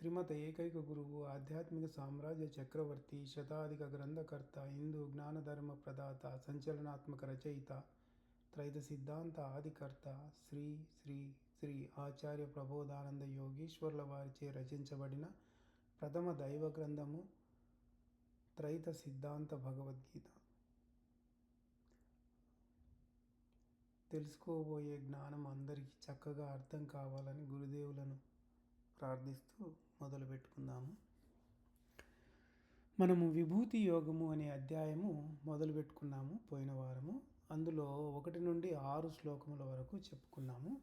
త్రిమత ఏకైక గురువు ఆధ్యాత్మిక సామ్రాజ్య చక్రవర్తి శతాధిక గ్రంథకర్త హిందూ జ్ఞానధర్మ ప్రదాత సంచలనాత్మక రచయిత త్రైత సిద్ధాంత ఆదికర్త శ్రీ శ్రీ శ్రీ ఆచార్య ప్రబోధానంద యోగీశ్వర్ల వారిచే రచించబడిన ప్రథమ దైవ గ్రంథము త్రైత సిద్ధాంత భగవద్గీత. తెలుసుకోబోయే జ్ఞానం అందరికీ చక్కగా అర్థం కావాలని గురుదేవులను ప్రార్థిస్తూ మొదలు పెట్టుకుందాము మనము విభూతి యోగము అనే అధ్యాయము మొదలు పెట్టుకున్నాము పోయిన వారము. అందులో ఒకటి నుండి ఆరు శ్లోకముల వరకు చెప్పుకున్నాము.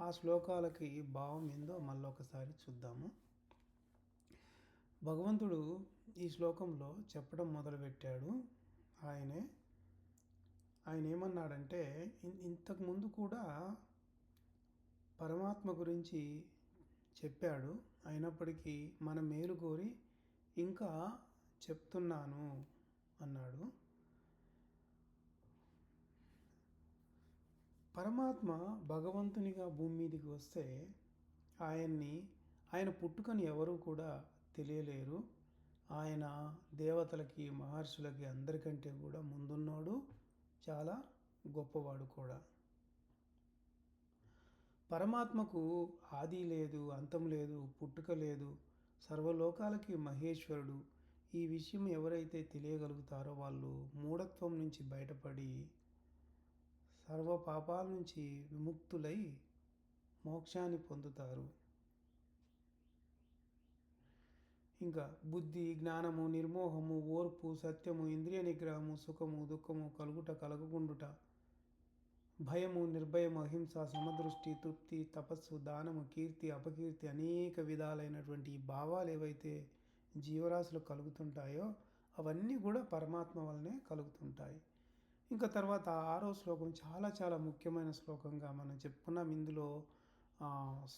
ఆ శ్లోకాలకి భావం ఏందో మళ్ళొకసారి చూద్దాము. భగవంతుడు ఈ శ్లోకంలో చెప్పడం మొదలుపెట్టాడు. ఆయనే ఆయన ఏమన్నాడంటే ఇంతకుముందు కూడా పరమాత్మ గురించి చెప్పాడు. అయినప్పటికీ మన మేలు కోరి ఇంకా చెప్తున్నాను అన్నాడు. పరమాత్మ భగవంతునిగా భూమి మీదకి వస్తే ఆయన్ని ఆయన పుట్టుకని ఎవరు కూడా తెలియలేరు. ఆయన దేవతలకి మహర్షులకి అందరికంటే కూడా ముందున్నాడు చాలా గొప్పవాడు కూడా. పరమాత్మకు ఆది లేదు అంతం లేదు పుట్టుక లేదు సర్వలోకాలకి మహేశ్వరుడు. ఈ విషయం ఎవరైతే తెలియగలుగుతారో వాళ్ళు మూఢత్వం నుంచి బయటపడి సర్వ పాపాల నుంచి విముక్తులై మోక్షాన్ని పొందుతారు. ఇంకా బుద్ధి జ్ఞానము నిర్మోహము ఓర్పు సత్యము ఇంద్రియ నిగ్రహము సుఖము దుఃఖము కలుగుట కలగకుండుట భయము నిర్భయము అహింస సమదృష్టి తృప్తి తపస్సు దానము కీర్తి అపకీర్తి అనేక విధాలైనటువంటి ఈ భావాలు ఏవైతే జీవరాశులు కలుగుతుంటాయో అవన్నీ కూడా పరమాత్మ వల్లనే కలుగుతుంటాయి. ఇంకా తర్వాత ఆరో శ్లోకం చాలా చాలా ముఖ్యమైన శ్లోకంగా మనం చెప్పుకున్నాం. ఇందులో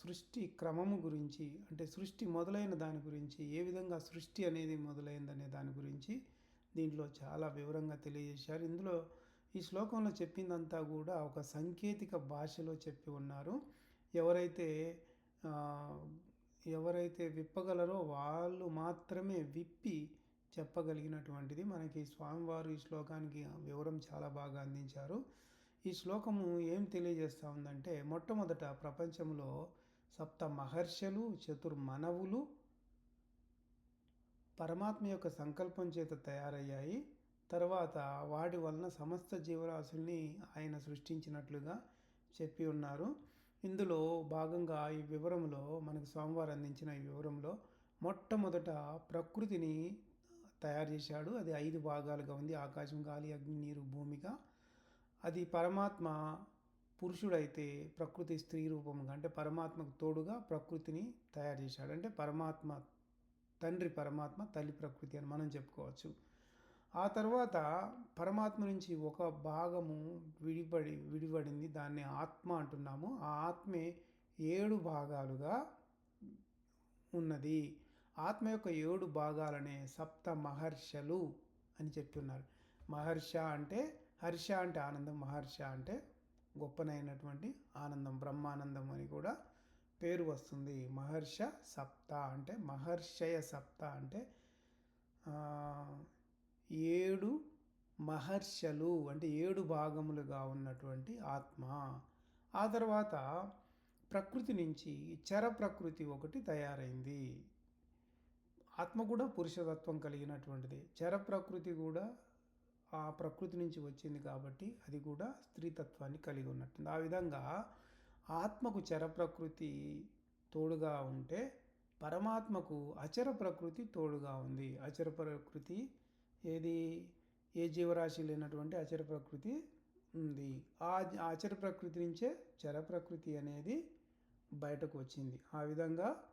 సృష్టి క్రమము గురించి అంటే సృష్టి మొదలైన దాని గురించి ఏ విధంగా సృష్టి అనేది మొదలైందనే దాని గురించి దీంట్లో చాలా వివరంగా తెలియజేశారు. ఇందులో ఈ శ్లోకంలో చెప్పిందంతా కూడా ఒక సాంకేతిక భాషలో చెప్పి ఉన్నారు. ఎవరైతే ఎవరైతే విప్పగలరో వాళ్ళు మాత్రమే విప్పి చెప్పగలిగినటువంటిది మనకి స్వామివారు ఈ శ్లోకానికి వివరం చాలా బాగా అందించారు. ఈ శ్లోకము ఏం తెలియజేస్తూ ఉందంటే మొట్టమొదట ప్రపంచంలో సప్త మహర్షులు చతుర్మనవులు పరమాత్మ యొక్క సంకల్పం చేత తయారయ్యాయి. తర్వాత వాటి వలన సమస్త జీవరాశుల్ని ఆయన సృష్టించినట్లుగా చెప్పి ఉన్నారు. ఇందులో భాగంగా ఈ వివరంలో మనకు స్వామివారు అందించిన ఈ వివరంలో మొట్టమొదట ప్రకృతిని తయారు చేశాడు. అది ఐదు భాగాలుగా ఉంది. ఆకాశం గాలి అగ్ని నీరు భూమిగా అది పరమాత్మ పురుషుడైతే ప్రకృతి స్త్రీ రూపంగా అంటే పరమాత్మకు తోడుగా ప్రకృతిని తయారు చేశాడు. అంటే పరమాత్మ తండ్రి పరమాత్మ తల్లి ప్రకృతి అని మనం చెప్పుకోవచ్చు. ఆ తర్వాత పరమాత్మ నుంచి ఒక భాగము విడిపడి విడిపడింది. దాన్ని ఆత్మ అంటున్నాము. ఆ ఆత్మే ఏడు భాగాలుగా ఉన్నది. ఆత్మ యొక్క ఏడు భాగాలనే సప్త మహర్షలు అని చెప్తున్నారు మహర్ష అంటే హర్ష అంటే ఆనందం మహర్ష అంటే గొప్పనైనటువంటి ఆనందం బ్రహ్మానందం అని కూడా పేరు వస్తుంది. మహర్ష సప్త అంటే మహర్షయ సప్త అంటే ఏడు మహర్షలు అంటే ఏడు భాగములుగా ఉన్నటువంటి ఆత్మ. ఆ తర్వాత ప్రకృతి నుంచి చర ప్రకృతి ఒకటి తయారైంది. ఆత్మ కూడా పురుషతత్వం కలిగినటువంటిది. చర ప్రకృతి కూడా ఆ ప్రకృతి నుంచి వచ్చింది కాబట్టి అది కూడా స్త్రీతత్వాన్ని కలిగి ఉన్నట్టుంది. ఆ విధంగా ఆత్మకు చర ప్రకృతి తోడుగా ఉంటే పరమాత్మకు అచర ప్రకృతి తోడుగా ఉంది. అచర ప్రకృతి ఏది? ఏ జీవరాశి లేనటువంటి అచర ప్రకృతి ఉంది. ఆ అచర ప్రకృతి నుంచే చర ప్రకృతి అనేది బయటకు వచ్చింది. ఆ విధంగా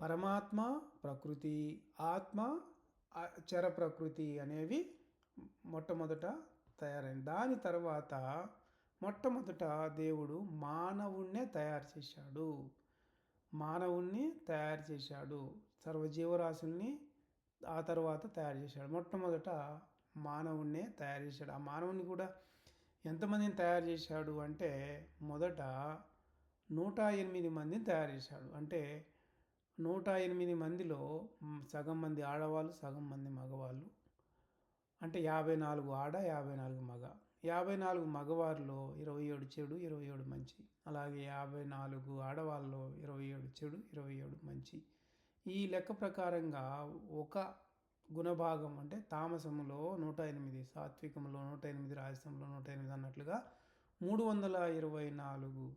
పరమాత్మ ప్రకృతి ఆత్మ చర ప్రకృతి అనేవి మొట్టమొదట తయారైంది. దాని తర్వాత మొట్టమొదట దేవుడు మానవుణ్ణే తయారు చేశాడు. మానవుణ్ణి తయారు చేశాడు. సర్వజీవరాశుల్ని ఆ తర్వాత తయారు చేశాడు. మొట్టమొదట మానవుణ్ణే తయారు చేశాడు. ఆ మానవుని కూడా ఎంతమందిని తయారు చేశాడు అంటే మొదట నూట ఎనిమిది మందిని తయారు చేశాడు. అంటే నూట ఎనిమిది మందిలో సగం మంది ఆడవాళ్ళు సగం మంది మగవాళ్ళు. అంటే యాభై నాలుగు ఆడ యాభై నాలుగు మగ. యాభై నాలుగు మగవారిలో ఇరవై ఏడు చెడు ఇరవై ఏడు మంచి. అలాగే యాభై నాలుగు ఆడవాళ్ళలో ఇరవై ఏడు చెడు ఇరవై ఏడు మంచి. ఈ లెక్క ప్రకారంగా ఒక గుణభాగం అంటే తామసములో నూట ఎనిమిది సాత్వికంలో నూట ఎనిమిది రాజసంలో నూట ఎనిమిది అన్నట్లుగా మూడు వందల ఇరవై నాలుగు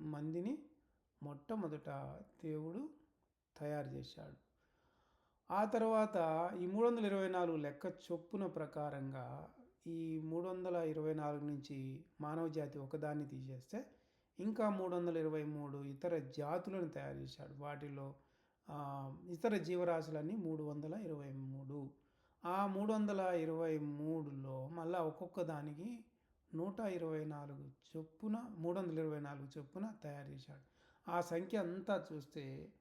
మందిని మొట్టమొదట దేవుడు తయారు చేశాడు. ఆ తర్వాత ఈ మూడు వందల ఇరవై నాలుగు లెక్క చొప్పున ప్రకారంగా ఈ మూడు వందల ఇరవై నాలుగు నుంచి మానవ జాతి ఒకదాన్ని తీసేస్తే ఇంకా మూడు వందల ఇరవై మూడు ఇతర జాతులను తయారు చేశాడు. వాటిలో ఇతర జీవరాశులన్నీ మూడు వందల ఇరవై మూడు. ఆ మూడు వందల ఇరవై మూడులో మళ్ళీ ఒక్కొక్క దానికి నూట ఇరవై నాలుగు చొప్పున మూడు వందల ఇరవై నాలుగు చొప్పున తయారు చేశాడు. ఆ సంఖ్య అంతా చూస్తే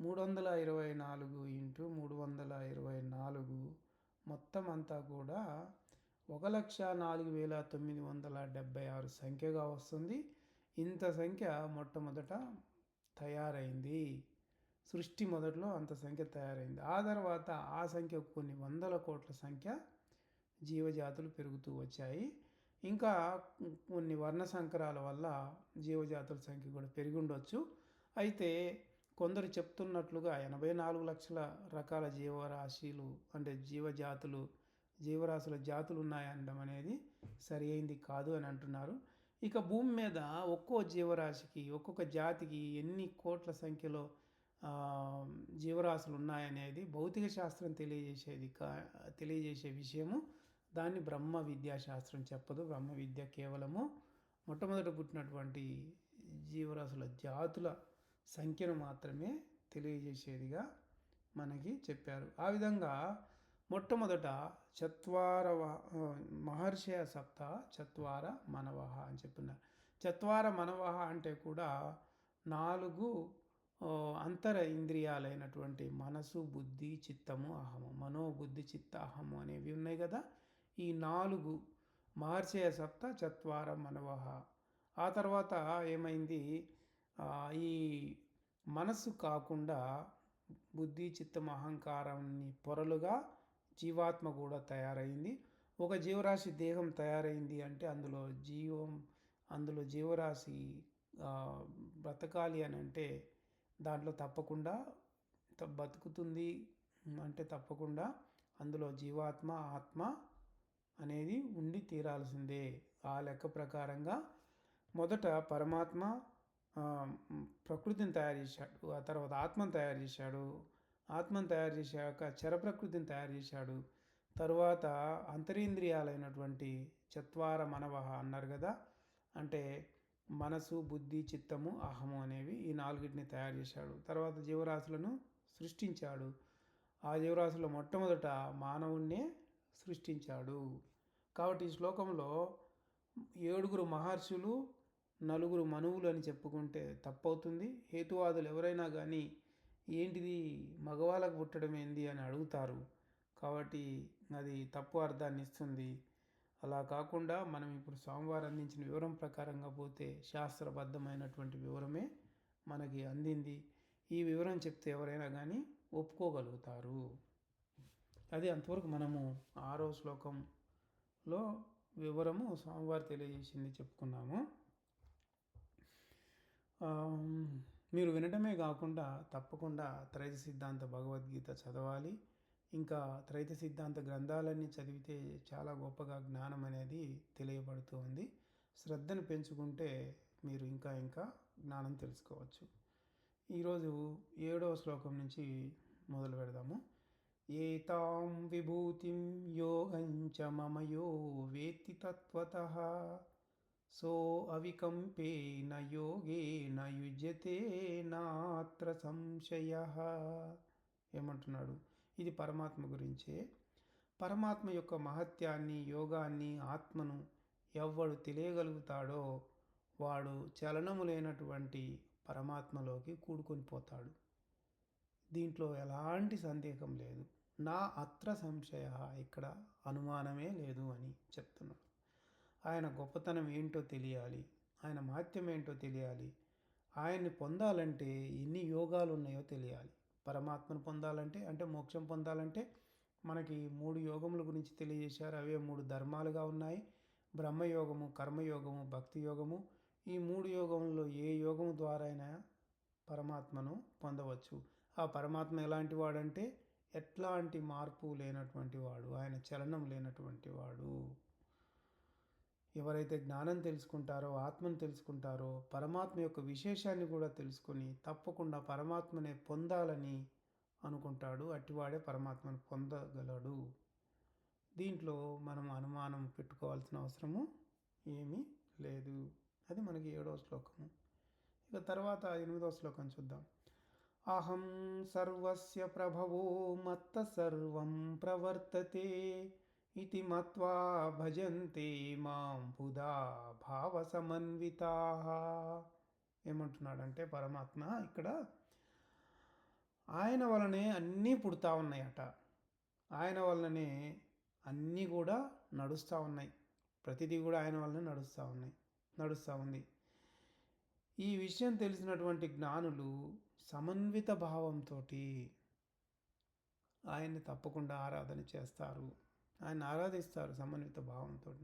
మూడు వందల ఇరవై నాలుగు ఇంటూ మూడు వందల ఇరవై నాలుగు మొత్తం అంతా కూడా ఒక లక్ష నాలుగు వేల తొమ్మిది వందల డెబ్భై ఆరు సంఖ్యగా వస్తుంది. ఇంత సంఖ్య మొట్టమొదట తయారైంది. సృష్టి మొదట్లో అంత సంఖ్య తయారైంది. ఆ తర్వాత ఆ సంఖ్య కొన్ని వందల కోట్ల సంఖ్య జీవజాతులు పెరుగుతూ వచ్చాయి. ఇంకా కొన్ని వర్ణ సంకరాల వల్ల జీవజాతుల సంఖ్య కూడా పెరిగి ఉండొచ్చు. అయితే కొందరు చెప్తున్నట్లుగా ఎనభై నాలుగు లక్షల రకాల జీవరాశిలు అంటే జీవజాతులు జీవరాశుల జాతులు ఉన్నాయనడం అనేది సరి అయింది కాదు అని అంటున్నారు. ఇక భూమి మీద ఒక్కో జీవరాశికి ఒక్కొక్క జాతికి ఎన్ని కోట్ల సంఖ్యలో జీవరాశులు ఉన్నాయనేది భౌతిక శాస్త్రం తెలియజేసేది కా తెలియజేసే విషయము. దాన్ని బ్రహ్మ విద్యాశాస్త్రం చెప్పదు. బ్రహ్మ విద్య కేవలము మొట్టమొదట పుట్టినటువంటి జీవరాశుల జాతుల సంఖ్యను మాత్రమే తెలియజేసేదిగా మనకి చెప్పారు. ఆ విధంగా మొట్టమొదట చత్వారవ మహర్షయ సప్త చత్వార మనవహ అని చెప్పున్నారు చత్వార మనవహ అంటే కూడా నాలుగు అంతర ఇంద్రియాలైనటువంటి మనసు బుద్ధి చిత్తము అహము. మనోబుద్ధి చిత్త అహము అనేవి ఉన్నాయి కదా. ఈ నాలుగు మహర్షయ సప్త చత్వార మనవహ. ఆ తర్వాత ఏమైంది? ఈ మనసు కాకుండా బుద్ధి చిత్తం అహంకారాన్ని పొరలుగా జీవాత్మ కూడా తయారైంది. ఒక జీవరాశి దేహం తయారైంది అంటే అందులో జీవం అందులో జీవరాశి బ్రతకాలి అని అంటే దాంట్లో తప్పకుండా బతుకుతుంది. అంటే తప్పకుండా అందులో జీవాత్మ ఆత్మ అనేది ఉండి తీరాల్సిందే. ఆ లెక్క ప్రకారంగా మొదట పరమాత్మ ప్రకృతిని తయారు చేశాడు. ఆ తర్వాత ఆత్మను తయారు చేశాడు. ఆత్మను తయారు చేశాక చర ప్రకృతిని తయారు చేశాడు. తరువాత అంతరింద్రియాలైనటువంటి చత్వార మనవహ అన్నారు కదా. అంటే మనసు బుద్ధి చిత్తము అహము అనేవి ఈ నాలుగిటిని తయారు చేశాడు. తర్వాత జీవరాశులను సృష్టించాడు. ఆ జీవరాశుల మొట్టమొదట మానవుణ్ణే సృష్టించాడు. కాబట్టి ఈ శ్లోకంలో ఏడుగురు మహర్షులు నలుగురు మనువులు అని చెప్పుకుంటే తప్పవుతుంది. హేతువాదులు ఎవరైనా కానీ ఏంటిది? మగవాళ్ళకు పుట్టడం ఏంది అని అడుగుతారు. కాబట్టి అది తప్పు అర్థాన్ని ఇస్తుంది. అలా కాకుండా మనం ఇప్పుడు స్వామివారు అందించిన వివరం ప్రకారంగా పోతే శాస్త్రబద్ధమైనటువంటి వివరమే మనకి అందింది. ఈ వివరం చెప్తే ఎవరైనా కానీ ఒప్పుకోగలుగుతారు. అది అంతవరకు మనము ఆరో శ్లోకంలో వివరము స్వామివారు తెలియజేసింది చెప్పుకున్నాము. మీరు వినడమే కాకుండా తప్పకుండా త్రైజ సిద్ధాంత భగవద్గీత చదవాలి. ఇంకా త్రైత సిద్ధాంత గ్రంథాలన్నీ చదివితే చాలా గొప్పగా జ్ఞానం అనేది తెలియబడుతూ ఉంది. శ్రద్ధను పెంచుకుంటే మీరు ఇంకా ఇంకా జ్ఞానం తెలుసుకోవచ్చు. ఈరోజు ఏడవ శ్లోకం నుంచి మొదలు పెడదాము. ఏతాం విభూతిం యోగంచ మమయో వేత్తి తత్వత. సో అవికంపేన యోగేన యుజ్యతే నాత్ర సంశయ. ఏమంటున్నాడు? ఇది పరమాత్మ గురించే. పరమాత్మ యొక్క మహత్యాన్ని యోగాన్ని ఆత్మను ఎవ్వడు తెలియగలుగుతాడో వాడు చలనము లేనటువంటి పరమాత్మలోకి కూడుకొని పోతాడు. దీంట్లో ఎలాంటి సందేహం లేదు. నా అత్ర సంశయ ఇక్కడ అనుమానమే లేదు అని చెప్తున్నాడు. ఆయన గొప్పతనం ఏంటో తెలియాలి. ఆయన మహత్యం ఏంటో తెలియాలి. ఆయన్ని పొందాలంటే ఎన్ని యోగాలు ఉన్నాయో తెలియాలి. పరమాత్మను పొందాలంటే అంటే మోక్షం పొందాలంటే మనకి మూడు యోగముల గురించి తెలియజేశారు. అవే మూడు ధర్మాలుగా ఉన్నాయి. బ్రహ్మయోగము కర్మయోగము భక్తి యోగము ఈ మూడు యోగంలో ఏ యోగము ద్వారా అయినా పరమాత్మను పొందవచ్చు. ఆ పరమాత్మ ఎలాంటి వాడంటే ఎట్లాంటి మార్పు లేనటువంటి వాడు ఆయన చలనం లేనటువంటి వాడు. ఎవరైతే జ్ఞానం తెలుసుకుంటారో ఆత్మను తెలుసుకుంటారో పరమాత్మ యొక్క విశేషాన్ని కూడా తెలుసుకొని తప్పకుండా పరమాత్మనే పొందాలని అనుకుంటాడు. అట్టివాడే పరమాత్మను పొందగలడు. దీంట్లో మనం అనుమానం పెట్టుకోవాల్సిన అవసరము ఏమీ లేదు. అది మనకి ఏడవ శ్లోకము. ఇక తర్వాత ఎనిమిదవ శ్లోకం చూద్దాం. అహం సర్వస్య ప్రభవో మత్త సర్వం ప్రవర్తతే ఇది మత్వా భజంతే మాం బుధా భావ సమన్వితా ఏమంటున్నాడంటే పరమాత్మ ఇక్కడ ఆయన వలనే అన్నీ పుడతా ఉన్నాయట. ఆయన వలననే అన్నీ కూడా నడుస్తూ ఉన్నాయి. ప్రతిదీ కూడా ఆయన వలనే నడుస్తూ ఉన్నాయి నడుస్తూ ఉంది. ఈ విషయం తెలిసినటువంటి జ్ఞానులు సమన్విత భావంతో ఆయన్ని తప్పకుండా ఆరాధన చేస్తారు. ఆయన ఆరాధిస్తారు సమన్విత భావంతో.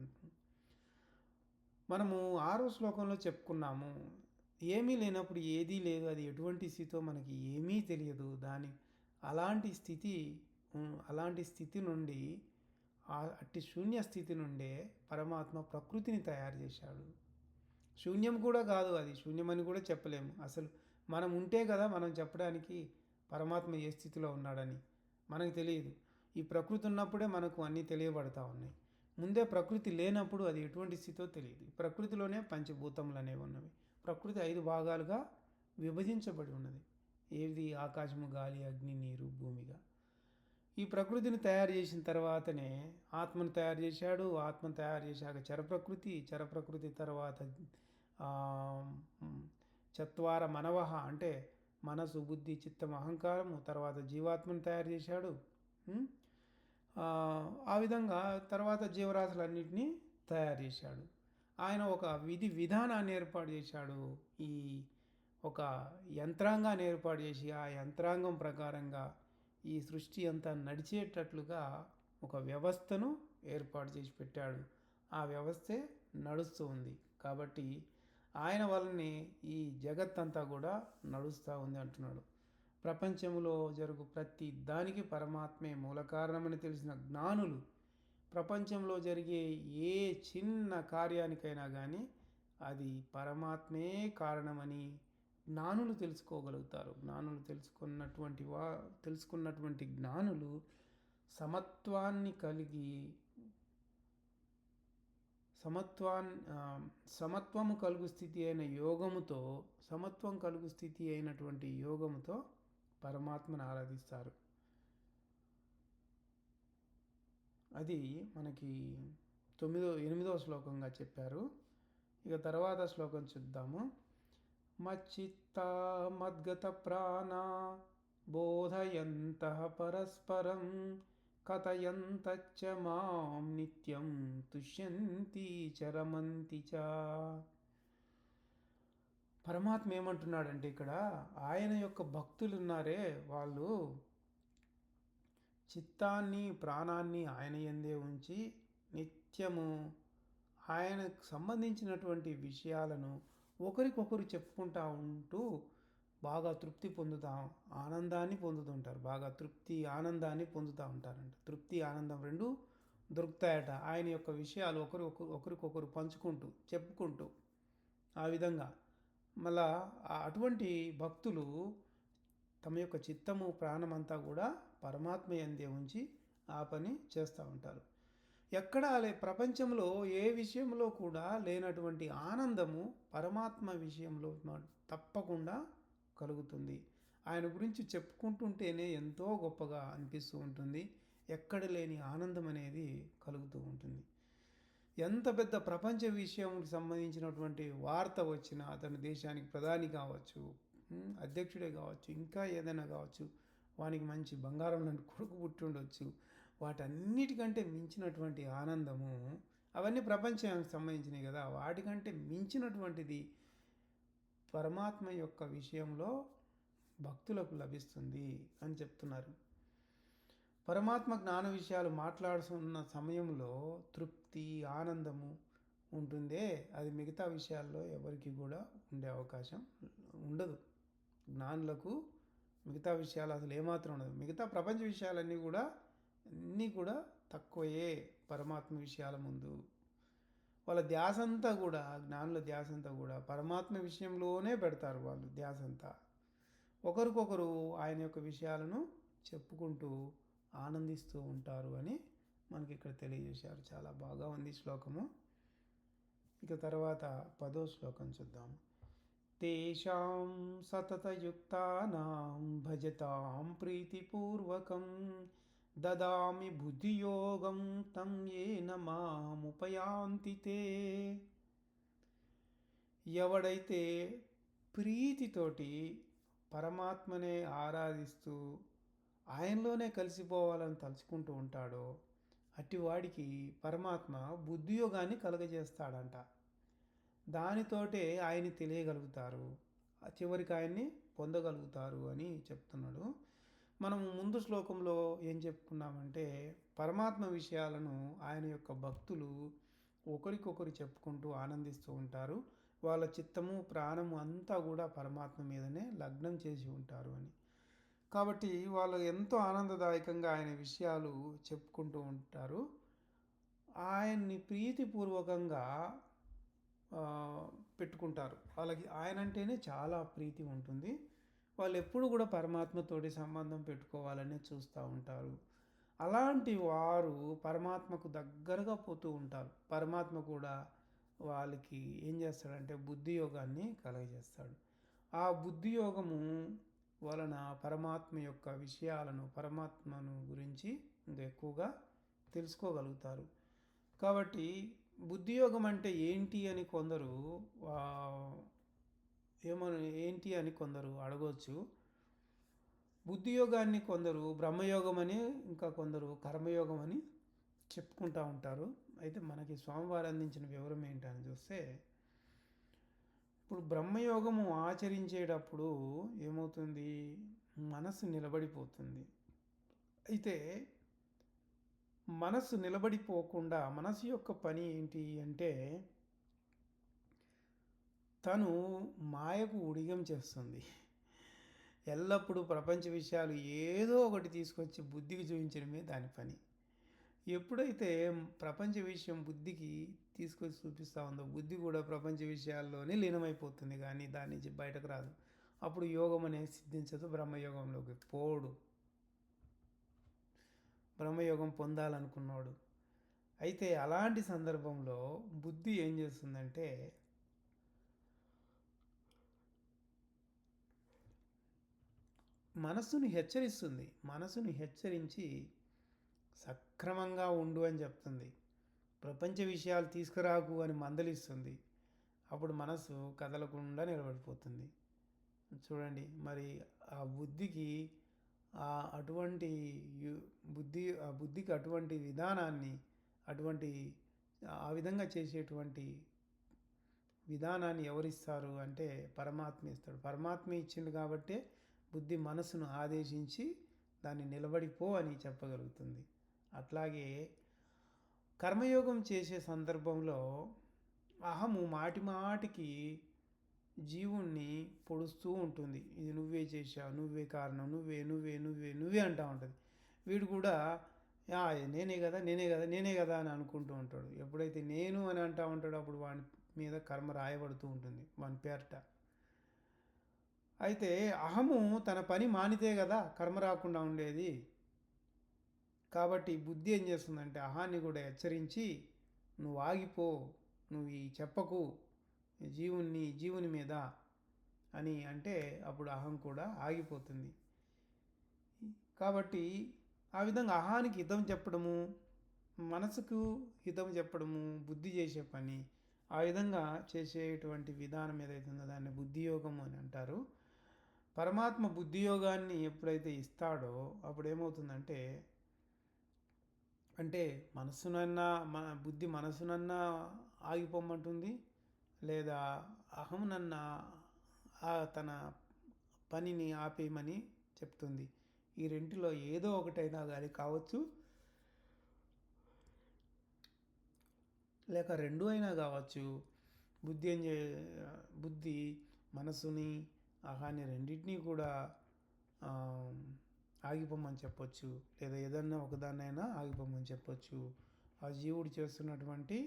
మనము ఆరో శ్లోకంలో చెప్పుకున్నాము ఏమీ లేనప్పుడు ఏదీ లేదు అది ఎటువంటి స్థితితో మనకి ఏమీ తెలియదు. దాని అలాంటి స్థితి అలాంటి స్థితి నుండి అట్టి శూన్య స్థితి నుండే పరమాత్మ ప్రకృతిని తయారు చేశాడు. శూన్యం కూడా కాదు అది శూన్యమని కూడా చెప్పలేము. అసలు మనం ఉంటే కదా మనం చెప్పడానికి పరమాత్మ ఏ స్థితిలో ఉన్నాడని మనకు తెలియదు. ఈ ప్రకృతి ఉన్నప్పుడే మనకు అన్నీ తెలియబడతా ఉన్నాయి. ముందే ప్రకృతి లేనప్పుడు అది ఎటువంటి స్థితితో తెలియదు. ప్రకృతిలోనే పంచభూతములు అనేవి ఉన్నవి. ప్రకృతి ఐదు భాగాలుగా విభజించబడి ఉన్నది. ఏది? ఆకాశము గాలి అగ్ని నీరు భూమిగా. ఈ ప్రకృతిని తయారు చేసిన తర్వాతనే ఆత్మను తయారు చేశాడు. ఆత్మను తయారు చేశాక చరప్రకృతి చరప్రకృతి తర్వాత చత్వార మనవహ అంటే మనసు బుద్ధి చిత్తం అహంకారము తర్వాత జీవాత్మను తయారు చేశాడు. ఆ విధంగా తర్వాత జీవరాశులన్నింటినీ తయారు చేశాడు. ఆయన ఒక విధి విధానాన్ని ఏర్పాటు చేశాడు. ఈ ఒక యంత్రాంగాన్ని ఏర్పాటు చేసి ఆ యంత్రాంగం ప్రకారంగా ఈ సృష్టి అంతా నడిచేటట్లుగా ఒక వ్యవస్థను ఏర్పాటు చేసి పెట్టాడు. ఆ వ్యవస్థే నడుస్తూ ఉంది. కాబట్టి ఆయన వల్లనే ఈ జగత్ అంతా కూడా నడుస్తూ ఉంది అంటున్నాడు. ప్రపంచంలో జరుగు ప్రతి దానికి పరమాత్మే మూల కారణమని తెలిసిన జ్ఞానులు ప్రపంచంలో జరిగే ఏ చిన్న కార్యానికైనా కానీ అది పరమాత్మే కారణమని జ్ఞానులు తెలుసుకోగలుగుతారు. జ్ఞానులు తెలుసుకున్నటువంటి వా తెలుసుకున్నటువంటి జ్ఞానులు సమత్వాన్ని కలిగి సమత్వాన్ సమత్వము కలుగు స్థితి అయిన యోగముతో సమత్వం కలుగు స్థితి అయినటువంటి యోగముతో పరమాత్మను ఆరాధిస్తారు. అది మనకి తొమ్మిదో ఎనిమిదో శ్లోకంగా చెప్పారు. ఇక తర్వాత శ్లోకం చూద్దాము. మచ్చిత్త మద్గత ప్రాణ బోధయంత పరస్పరం కథయంత మాం నిత్యం తుష్యంతి చరమంతి చ పరమాత్మ ఏమంటున్నాడంటే ఇక్కడ ఆయన యొక్క భక్తులు ఉన్నారే వాళ్ళు. చిత్తాన్ని ప్రాణాన్ని ఆయన ఎందే ఉంచి నిత్యము ఆయనకు సంబంధించినటువంటి విషయాలను ఒకరికొకరు చెప్పుకుంటా ఉంటూ బాగా తృప్తి పొందుతా ఆనందాన్ని పొందుతుంటారు. బాగా తృప్తి ఆనందాన్ని పొందుతూ ఉంటారంట. తృప్తి ఆనందం రెండు దొరుకుతాయట. ఆయన యొక్క విషయాలు ఒకరు ఒకరికొకరు పంచుకుంటూ చెప్పుకుంటూ ఆ విధంగా మళ్ళా అటువంటి భక్తులు తమ యొక్క చిత్తము ప్రాణమంతా కూడా పరమాత్మ ఎందే ఉంచి ఆ పని చేస్తూ ఉంటారు. ఎక్కడ లే ప్రపంచంలో ఏ విషయంలో కూడా లేనటువంటి ఆనందము పరమాత్మ విషయంలో తప్పకుండా కలుగుతుంది. ఆయన గురించి చెప్పుకుంటుంటేనే ఎంతో గొప్పగా అనిపిస్తూ ఉంటుంది. ఎక్కడ లేని ఆనందం అనేది కలుగుతూ ఉంటుంది. ఎంత పెద్ద ప్రపంచ విషయంకి సంబంధించినటువంటి వార్త వచ్చినా అతని దేశానికి ప్రధాని కావచ్చు అధ్యక్షుడే కావచ్చు ఇంకా ఏదైనా కావచ్చు వానికి మంచి బంగారం లాంటి కొడుకు పుట్టి ఉండొచ్చు. వాటన్నిటికంటే మించినటువంటి ఆనందము అవన్నీ ప్రపంచానికి సంబంధించినవి కదా. వాటికంటే మించినటువంటిది పరమాత్మ యొక్క విషయంలో భక్తులకు లభిస్తుంది అని చెప్తున్నారు. పరమాత్మ జ్ఞాన విషయాలు మాట్లాడుతున్న సమయంలో తృప్తి ఆనందము ఉంటుందే. అది మిగతా విషయాల్లో ఎవరికి కూడా ఉండే అవకాశం ఉండదు. జ్ఞానులకు మిగతా విషయాలు అసలు ఏమాత్రం ఉండదు. మిగతా ప్రపంచ విషయాలన్నీ కూడా అన్నీ కూడా తక్కువయే పరమాత్మ విషయాల ముందు. వాళ్ళ ధ్యాస అంతా కూడా జ్ఞానుల ధ్యాస అంతా కూడా పరమాత్మ విషయంలోనే పెడతారు వాళ్ళు ధ్యాస అంతా ఒకరికొకరు ఆయన యొక్క విషయాలను చెప్పుకుంటూ ఆనందిస్తూ ఉంటారు అని మనకి ఇక్కడ తెలియజేశారు. చాలా బాగా ఉంది శ్లోకము. ఇక తర్వాత పదో శ్లోకం చూద్దాం. తేషాం సతతయుక్తానాం భజతాం ప్రీతిపూర్వకం దదామి బుద్ధియోగం తం ఏన మాముపయాంతి తే ఎవడైతే ప్రీతితోటి పరమాత్మనే ఆరాధిస్తూ ఆయనలోనే కలిసిపోవాలని తలుచుకుంటూ ఉంటాడో అట్టి వాడికి పరమాత్మ బుద్ధియోగాన్ని కలుగజేస్తాడంట. దానితోటే ఆయన్ని తెలియగలుగుతారు. చివరికి ఆయన్ని పొందగలుగుతారు అని చెప్తున్నాడు. మనం ముందు శ్లోకంలో ఏం చెప్పుకున్నామంటే పరమాత్మ విషయాలను ఆయన యొక్క భక్తులు ఒకరికొకరు చెప్పుకుంటూ ఆనందిస్తూ ఉంటారు. వాళ్ళ చిత్తము ప్రాణము అంతా కూడా పరమాత్మ మీదనే లగ్నం చేసి ఉంటారు అని. కాబట్టి వాళ్ళు ఎంతో ఆనందదాయకంగా ఆయన విషయాలు చెప్పుకుంటూ ఉంటారు. ఆయన్ని ప్రీతిపూర్వకంగా పెట్టుకుంటారు. వాళ్ళకి ఆయన అంటేనే చాలా ప్రీతి ఉంటుంది. వాళ్ళు ఎప్పుడు కూడా పరమాత్మతోటి సంబంధం పెట్టుకోవాలనే చూస్తూ ఉంటారు. అలాంటి వారు పరమాత్మకు దగ్గరగా పోతూ ఉంటారు. పరమాత్మ కూడా వాళ్ళకి ఏం చేస్తాడంటే బుద్ధి యోగాన్ని కలగజేస్తాడు. ఆ బుద్ధి యోగము వలన పరమాత్మ యొక్క విషయాలను పరమాత్మను గురించి ఇంకా ఎక్కువగా తెలుసుకోగలుగుతారు. కాబట్టి బుద్ధియోగం అంటే ఏంటి అని కొందరు ఏమను ఏంటి అని కొందరు అడగవచ్చు బుద్ధియోగాన్ని కొందరు బ్రహ్మయోగం అని ఇంకా కొందరు కర్మయోగం అని చెప్పుకుంటూ ఉంటారు. అయితే మనకి స్వామివారు అందించిన వివరం ఏంటని చూస్తే ఇప్పుడు బ్రహ్మయోగము ఆచరించేటప్పుడు ఏమవుతుంది? మనసు నిలబడిపోతుంది. అయితే మనసు నిలబడిపోకుండా మనసు యొక్క పని ఏంటి అంటే తను మాయకు ఉడిగం చేస్తుంది. ఎల్లప్పుడూ ప్రపంచ విషయాలు ఏదో ఒకటి తీసుకొచ్చి బుద్ధికి చూపించడమే దాని పని. ఎప్పుడైతే ప్రపంచ విషయం బుద్ధికి తీసుకొచ్చి చూపిస్తూ ఉందో బుద్ధి కూడా ప్రపంచ విషయాల్లోనే లీనమైపోతుంది కానీ దాని నుంచి బయటకు రాదు. అప్పుడు యోగం అనేది సిద్ధించదు బ్రహ్మయోగంలోకి పోడు. బ్రహ్మయోగం పొందాలనుకున్నాడు. అయితే అలాంటి సందర్భంలో బుద్ధి ఏం చేస్తుందంటే మనస్సును హెచ్చరిస్తుంది. మనసును హెచ్చరించి సక్రమంగా ఉండు అని చెప్తుంది. ప్రపంచ విషయాలు తీసుకురాకు అని మందలిస్తుంది. అప్పుడు మనసు కదలకుండా నిలబడిపోతుంది. చూడండి మరి ఆ బుద్ధికి ఆ అటువంటి యు- బుద్ధి ఆ బుద్ధికి అటువంటి విధానాన్ని అటువంటి ఆ విధంగా చేసేటువంటి విధానాన్ని ఎవరిస్తారు అంటే పరమాత్మ ఇస్తాడు. పరమాత్మ ఇచ్చిండు కాబట్టే బుద్ధి మనసును ఆదేశించి దాన్ని నిలబడిపో అని చెప్పగలుగుతుంది. అట్లాగే కర్మయోగం చేసే సందర్భంలో అహము మాటి మాటికి జీవుణ్ణి పొడుస్తూ ఉంటుంది. ఇది నువ్వే చేశావు నువ్వే కారణం నువ్వే నువ్వే నువ్వే నువ్వే అంటూ ఉంటుంది. వీడు కూడా "యా, నేనే కదా నేనే కదా నేనే కదా అని అనుకుంటూ ఉంటాడు. ఎప్పుడైతే నేను అని అంటూ ఉంటాడో అప్పుడు వాని మీద కర్మ రాయబడుతూ ఉంటుంది వాని పేరట. అయితే అహము తన పని మానితే కదా కర్మ రాకుండా ఉండేది. కాబట్టి బుద్ధి ఏం చేస్తుందంటే అహాన్ని కూడా హెచ్చరించి నువ్వు ఆగిపో నువ్వు ఈ చెప్పకు జీవుని జీవుని మీద అని అంటే అప్పుడు అహం కూడా ఆగిపోతుంది. కాబట్టి ఆ విధంగా అహానికి హితం చెప్పడము మనసుకు హితం చెప్పడము బుద్ధి చేసే పని ఆ విధంగా చేసేటువంటి విధానం ఏదైతే ఉందో దాన్ని బుద్ధియోగం అని అంటారు. పరమాత్మ బుద్ధియోగాన్ని ఎప్పుడైతే ఇస్తాడో అప్పుడు ఏమవుతుందంటే అంటే మనస్సునన్నా మన బుద్ధి మనస్సునన్నా ఆగిపోమంటుంది. లేదా అహంనన్నా ఆ తన పనిని ఆపేయమని చెప్తుంది. ఈ రెంటిలో ఏదో ఒకటైనా కానీ కావచ్చు. లేక రెండు అయినా కావచ్చు. బుద్ధి ఏం చే బుద్ధి మనసుని అహాన్ని రెండింటినీ కూడా ఆగిపోమని చెప్పొచ్చు. లేదా ఏదన్నా ఒకదాన్నైనా ఆగిపోమని చెప్పొచ్చు. ఆ జీవుడు చేస్తున్నటువంటి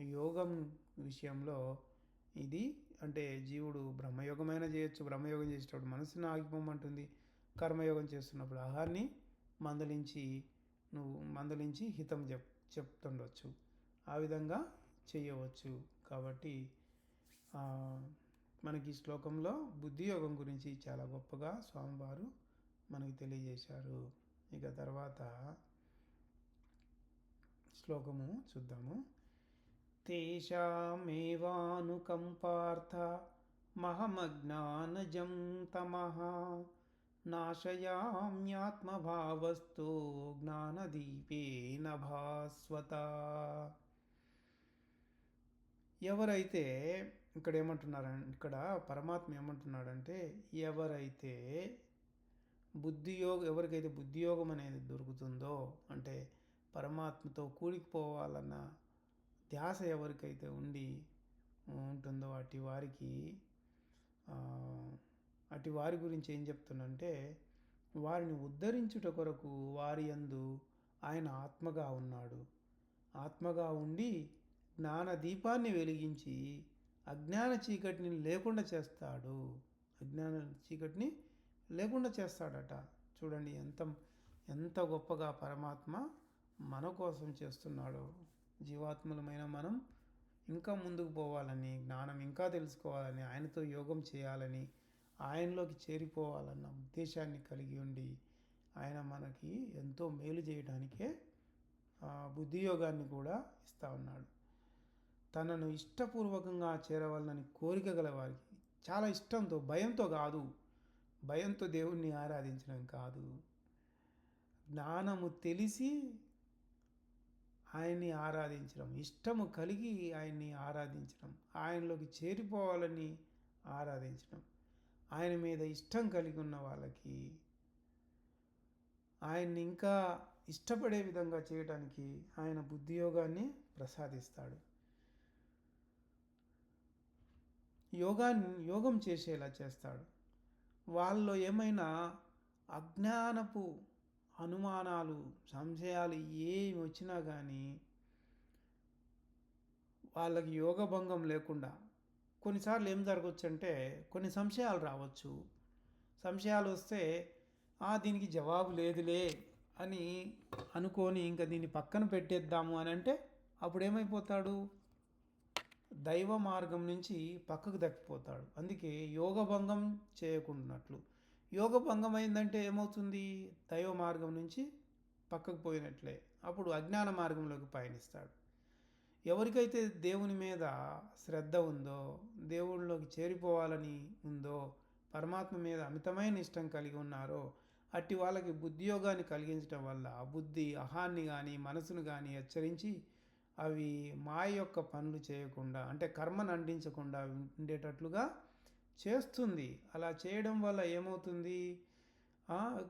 యోగం విషయంలో ఇది అంటే జీవుడు బ్రహ్మయోగమైనా చేయొచ్చు. బ్రహ్మయోగం చేసేటప్పుడు మనసుని ఆగిపోమంటుంది. కర్మయోగం చేస్తున్నప్పుడు ఆహాన్ని మందలించి నువ్వు మందలించి హితం చెప్ చెప్తుండొచ్చు. ఆ విధంగా చేయవచ్చు. కాబట్టి మనకి ఈ శ్లోకంలో బుద్ధియోగం గురించి చాలా గొప్పగా స్వామివారు మనకు తెలియజేశారు. ఇక తర్వాత శ్లోకము చూద్దాము. తేషామేవానుకంపార్థ మహమజ్ఞానజం తమ నాశయామ్యాత్మభావస్తో జ్ఞానదీపేన భాస్వత. ఎవరైతే ఇక్కడ ఏమంటున్నారంటే ఇక్కడ పరమాత్మ ఏమంటున్నాడంటే ఎవరైతే బుద్ధియోగం ఎవరికైతే బుద్ధియోగం అనేది దొరుకుతుందో అంటే పరమాత్మతో కూడికిపోవాలన్న ధ్యాస ఎవరికైతే ఉండి ఉంటుందో అటు వారికి అటు వారి గురించి ఏం చెప్తుందంటే వారిని ఉద్ధరించుట కొరకు వారి యందు ఆయన ఆత్మగా ఉన్నాడు. ఆత్మగా ఉండి జ్ఞాన దీపాన్ని వెలిగించి అజ్ఞాన చీకటిని లేకుండా చేస్తాడు. అజ్ఞాన చీకటిని లేకుండా చేస్తాడట. చూడండి ఎంత ఎంత గొప్పగా పరమాత్మ మన కోసం చేస్తున్నాడో. జీవాత్మలమైన మనం ఇంకా ముందుకు పోవాలని జ్ఞానం ఇంకా తెలుసుకోవాలని ఆయనతో యోగం చేయాలని ఆయనలోకి చేరిపోవాలన్న ఉద్దేశాన్ని కలిగి ఉండి ఆయన మనకి ఎంతో మేలు చేయడానికే బుద్ధి యోగాన్ని కూడా ఇస్తూ ఉన్నాడు. తనను ఇష్టపూర్వకంగా చేరవాలని కోరిక గల వారికి చాలా ఇష్టంతో భయంతో కాదు భయంతో దేవుణ్ణి ఆరాధించడం కాదు. జ్ఞానము తెలిసి ఆయన్ని ఆరాధించడం ఇష్టము కలిగి ఆయన్ని ఆరాధించడం ఆయనలోకి చేరిపోవాలని ఆరాధించడం ఆయన మీద ఇష్టం కలిగి ఉన్న వాళ్ళకి ఆయన్ని ఇంకా ఇష్టపడే విధంగా చేయడానికి ఆయన బుద్ధియోగాన్ని ప్రసాదిస్తాడు. యోగాన్ని యోగం చేసేలా చేస్తాడు. వాళ్ళలో ఏమైనా అజ్ఞానపు అనుమానాలు సంశయాలు ఏమి వచ్చినా కానీ వాళ్ళకి యోగభంగం లేకుండా కొన్నిసార్లు ఏం జరగవచ్చు అంటే కొన్ని సంశయాలు రావచ్చు. సంశయాలు వస్తే "ఆ, దీనికి జవాబు లేదులే అని అనుకొని ఇంకా దీన్ని పక్కన పెట్టేద్దాము అని అంటే అప్పుడు ఏమైపోతాడు? దైవ మార్గం నుంచి పక్కకు తప్పిపోతాడు అందుకే యోగభంగం చేయకుండాట్లు యోగభంగం అయిందంటే ఏమవుతుంది? దైవ మార్గం నుంచి పక్కకు పోయినట్లే. అప్పుడు అజ్ఞాన మార్గంలోకి పయనిస్తాడు. ఎవరికైతే దేవుని మీద శ్రద్ధ ఉందో దేవుళ్ళలోకి చేరిపోవాలని ఉందో పరమాత్మ మీద అమితమైన ఇష్టం కలిగి ఉన్నారో అట్టి వాళ్ళకి బుద్ధియోగాన్ని కలిగించడం వల్ల బుద్ధి అహాన్ని కానీ మనసును కానీ హెచ్చరించి అవి మాయ యొక్క పనులు చేయకుండా అంటే కర్మను అంటించకుండా ఉండేటట్లుగా చేస్తుంది. అలా చేయడం వల్ల ఏమవుతుంది?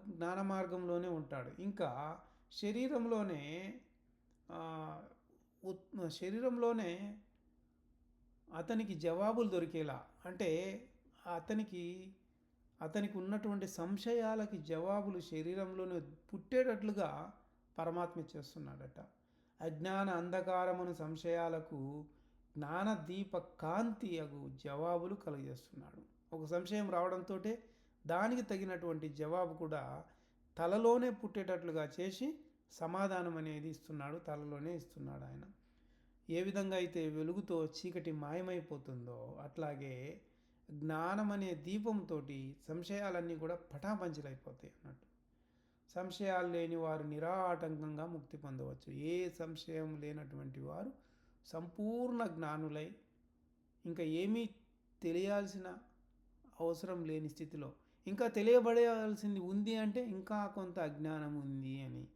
జ్ఞాన మార్గంలోనే ఉంటాడు. ఇంకా శరీరంలోనే ఉత్- శరీరంలోనే అతనికి జవాబులు దొరికేలా అంటే అతనికి అతనికి ఉన్నటువంటి సంశయాలకి జవాబులు శరీరంలోనే పుట్టేటట్లుగా పరమాత్మ చేస్తున్నాడట అజ్ఞాన అంధకారమును సంశయాలకు జ్ఞాన దీప కాంతి అగు జవాబులు కలుగజేస్తున్నాడు. ఒక సంశయం రావడంతో దానికి తగినటువంటి జవాబు కూడా తలలోనే పుట్టేటట్లుగా చేసి సమాధానం అనేది ఇస్తున్నాడు తలలోనే ఇస్తున్నాడు ఆయన. ఏ విధంగా అయితే వెలుగుతో చీకటి మాయమైపోతుందో అట్లాగే జ్ఞానం అనే దీపంతో సంశయాలన్నీ కూడా పటాపంచలైపోతాయి అన్నట్టు. సంశయాలు లేని వారు నిరాటంకంగా ముక్తి పొందవచ్చు. ఏ సంశయం లేనటువంటి వారు సంపూర్ణ జ్ఞానులై ఇంకా ఏమీ తెలియాల్సిన అవసరం లేని స్థితిలో ఇంకా తెలియబడేయాల్సింది ఉంది అంటే ఇంకా కొంత అజ్ఞానం ఉంది అని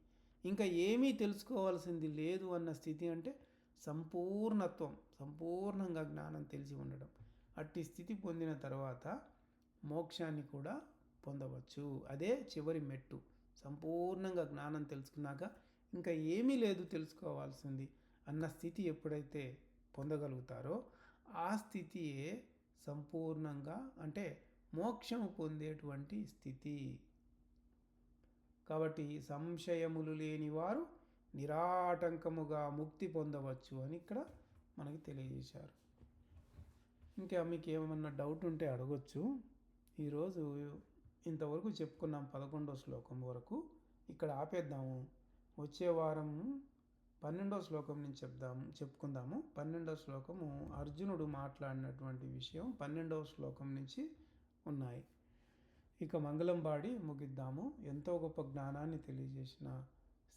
ఇంకా ఏమీ తెలుసుకోవాల్సింది లేదు అన్న స్థితి అంటే సంపూర్ణత్వం సంపూర్ణంగా జ్ఞానం తెలిసి ఉండడం. అట్టి స్థితి పొందిన తర్వాత మోక్షాన్ని కూడా పొందవచ్చు. అదే చివరి మెట్టు. సంపూర్ణంగా జ్ఞానం తెలుసుకున్నాక ఇంకా ఏమీ లేదు తెలుసుకోవాల్సింది అన్న స్థితి ఎప్పుడైతే పొందగలుగుతారో ఆ స్థితియే సంపూర్ణంగా అంటే మోక్షము పొందేటువంటి స్థితి. కాబట్టి సంశయములు లేని వారు నిరాటంకముగా ముక్తి పొందవచ్చు అని ఇక్కడ మనకి తెలియజేశారు. ఇంకా మీకు ఏమన్నా డౌట్ ఉంటే అడగొచ్చు. ఈరోజు ఇంతవరకు చెప్పుకున్నాం పదకొండో శ్లోకం వరకు. ఇక్కడ ఆపేద్దాము. వచ్చే వారం పన్నెండో శ్లోకం నుంచి చెప్దాము చెప్పుకుందాము. పన్నెండో శ్లోకము అర్జునుడు మాట్లాడినటువంటి విషయం పన్నెండవ శ్లోకం నుంచి ఉన్నాయి. ఇక మంగళం పాడి ముగిద్దాము. ఎంతో గొప్ప జ్ఞానాన్ని తెలియజేసిన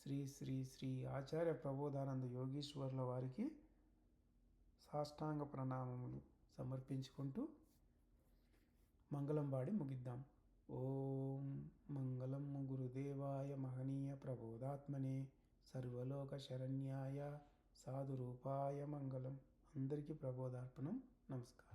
శ్రీ శ్రీ శ్రీ ఆచార్య ప్రబోధానంద యోగీశ్వర్ల వారికి సాష్టాంగ ప్రణామములు సమర్పించుకుంటూ మంగళం పాడి ముగిద్దాం. ఓం మంగళం గురుదేవాయ మహనీయ ప్రబోధాత్మనే సర్వలోక శరణ్యాయ సాధురూపాయ మంగళం. అందరికీ ప్రబోధార్పణం. నమస్కారం.